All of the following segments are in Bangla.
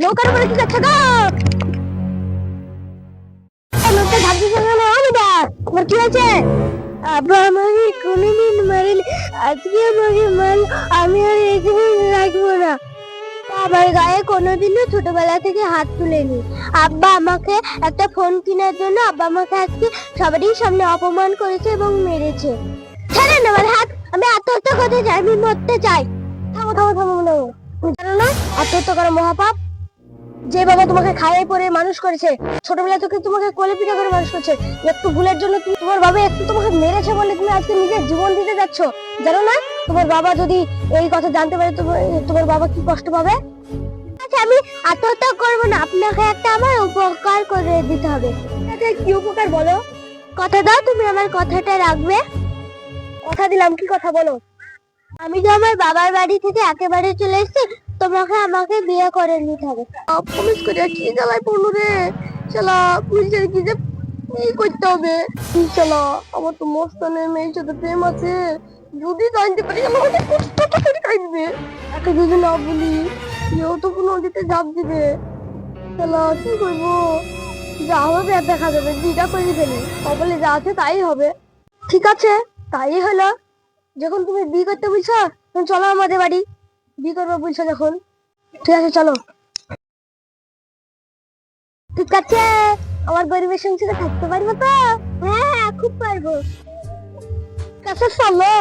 নৌকার উপরে কি যাচ্ছে গো? ছোটবেলা থেকে হাত তুলেনি। আব্বা আমাকে একটা ফোন কেনার জন্য আব্বা আমাকে আজকে সবারই সামনে অপমান করেছে এবং মেরেছে। ছেড়েন আমার হাত। আমি আত্মহত্যা করতে চাই, আমি মরতে চাই। থামো থামো থামো জানো না আত্মহত্যা করা মহাপাপ। যে বাবা তোমাকে খাইয়ে পরে মানুষ করেছে, ছোটবেলা থেকে তোমাকে কোলে পিঠা করে মানুষ করেছে, একটু ভুলের জন্য তুমি তোমার বাবা একটু তোমাকে মেরেছে বলে তুমি আজকে নিজের জীবন দিতে যাচ্ছ, জানো না? তোমার বাবা যদি এই কথা জানতে পারে তোমার বাবা কি কষ্ট পাবে? আচ্ছা আমি আত্মহত্যা করব না, আপনাকে একটা আমার উপকার করে দিতে হবে। আচ্ছা কি উপকার বলো? কথা দাও তুমি আমার কথাটা রাখবে। কথা দিলাম, কি কথা বলো? আমি তো আমার বাবার বাড়ি থেকে একেবারে চলে এসেছি তোমাকে আমাকে বিয়ে করে নিতে হবে। পুলিশ করে কি জ্বালায় পড়ল রে? চলা পুলিশের কি যে কি করতে হবে? চলা আমার তো মস্তানের মেয়ের সাথে প্রেম আছে। যদি জানতে পারি, আমাকে কষ্ট করে খাইবে। একে যদি না বলি কেউ তো কোনো নদীতে ঝাঁপ দিবে। চলো কি করব? যা হবে দেখা যাবে বিটা করে ফেলি। কপালে যা আছে তাই হবে। ঠিক আছে, তাই হলো। যখন তুমি বিয়ে করতে বলছো তখন চলো আমাদের বাড়ি। বিয়ে ঠিক আছে, চলো। ঠিক আছে। আমার গরিবের সংসারে থাকতে পারব তো? হ্যাঁ খুব পারব। কাছে চলো।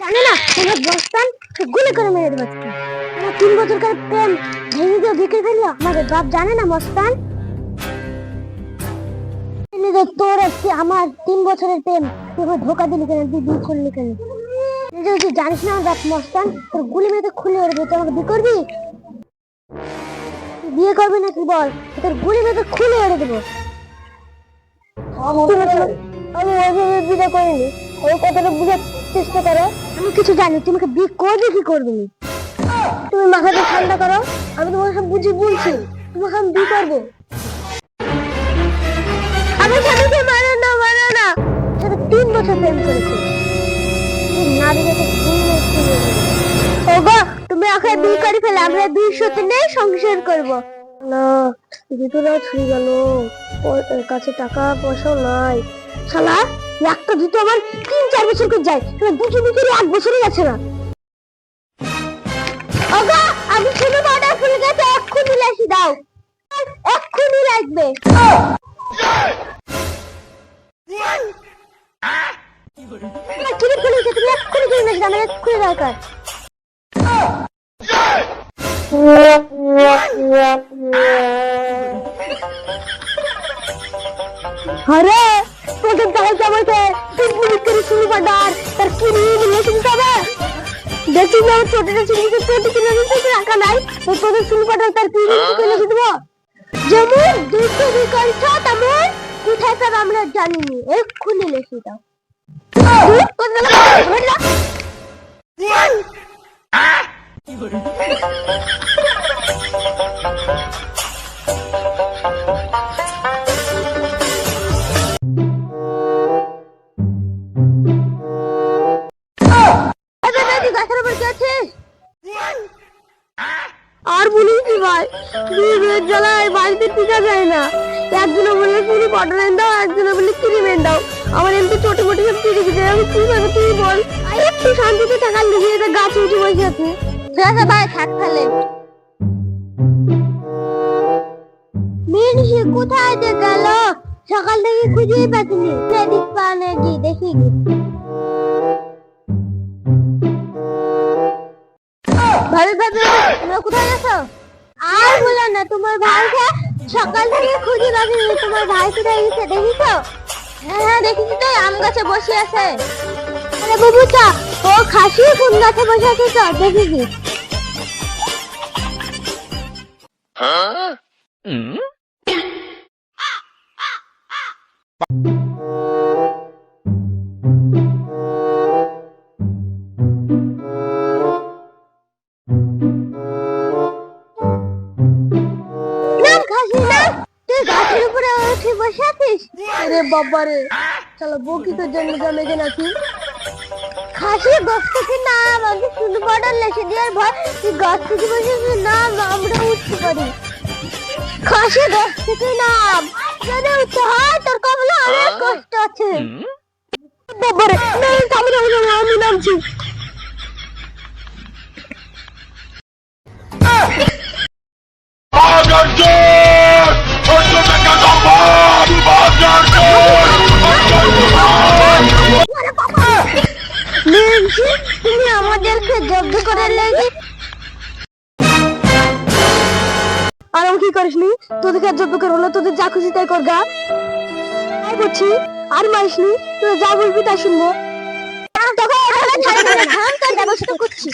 জানে না তোমার বস্তান গুলি করে মেরে আমার তিন বছরকার প্রেম ভেঙে দিয়ে বিক্রি আমাদের বাপ জানে না মস্তান তোর আজকে আমার তিন বছরের প্রেম। তুই ধোকা দিলি কেন? তুই বিয়ে করলি কেন? তুই জানিস না আমার মস্তান তোর গুলি মেরে খুলে উঠবে তুই আমাকে বিয়ে করবি? বিয়ে করবি নাকি বল? তোর গুলি মেরে খুলে উড়ে দেবো। আমি ওইভাবে বিয়ে করিনি। ওই কথাটা বুঝার চেষ্টা করো। আমি কিছু জানি তোমাকে বিয়ে করবে কি করবে তুমি মাথাটা ঠান্ডা করো আমি তোমাকে সব বুঝিয়ে বলছি। তোমাকে আমি বিয়ে করব। আমার স্বামীকে মারো বছর প্রেম করেছে? তুমি ওকে বিয়ে করে ফেলে, আমরা দুই সত্যি নেই সংসার করব। না জুতোটা ছুঁয়ে গেল। কাছে টাকা পয়সাও নাই। শালা একটা জুতো আমার তিন, চার বছর করে যায়। তোমার দুটো বিক্রি এক বছরই গেছে না। ওগো, আমি শুনে অর্ডার করে গেছে, এক্ষুনি লাসি দাও। এক্ষুনি লাগবে। না, কিরে পুলিশ তুমি এক্ষুনি কিনে লাসি দাও আমার এক্ষুনি দরকার আরে তোদের দল জমাতে তুই পুলিশ করে শুরু পাডার তার কি নিয়ে নিয়ে শুরু হবে দেখি না ছোটটা শুরু করতে কিনে দিতে টাকা নাই তো তোদের শুরু পাডার তার কি নিয়ে কিনে দেবো যেমন দুটো বিকল্প তেমন কোথায় পাবে আমরা জানিনি এক্ষুনি লিখে দাও আর বলিস কি ভাই? দুই জ্বালায় বাড়িতে টিকা যায় না। একজনে বলে চুরি পটলেন দাও, একজনে বলে ক্রিমেন দাও। আমার এমনি ছোট মোটো সব চুরি খেতে আমি কি করব, তুই বল। একটু শান্তিতে থাকার লিখে এটা গাছে উঠে বসে আছে। আছে ভাই, থাক তাহলে। মিনসি কোথায় যে গেল? সকাল থেকে খুঁজেই পাচ্ছিনি। সেদিক পা নাকি, দেখি। ভাবি ভাবি তোমরা কোথায় গেছো আর বলো না, তোমার ভাইকে সকাল থেকে খুঁজে পাচ্ছি তোমার ভাই কোথায় গেছে দেখিছো হ্যাঁ হ্যাঁ দেখেছি তো আম গাছে বসে আছে। আরে বাবুটা ও খাসি কোন গাছে বসে আছে তো দেখেছি। নাম আরে বাবা রে চলো বউ কি তোর জন্য জমে যে নাকি খাসি গাছ থেকে নাম আমি শুধু বড় লেসে দেওয়ার ভয় তুই গাছ থেকে বসে নাম আমরা উঠতে পারি। খাসি গাছ থেকে নাম যদি উঠতে হয় তোর কবলে অনেক কষ্ট আছে। বাবারে না আমি নামছি। আর আমি কি করিসনি? তোদেরকে আর জব্দ করব না তোদের যা খুশি তাই কর গা। তাই করছি আর মারিসনি তোর যা বলবি তাই শুনব। করছি।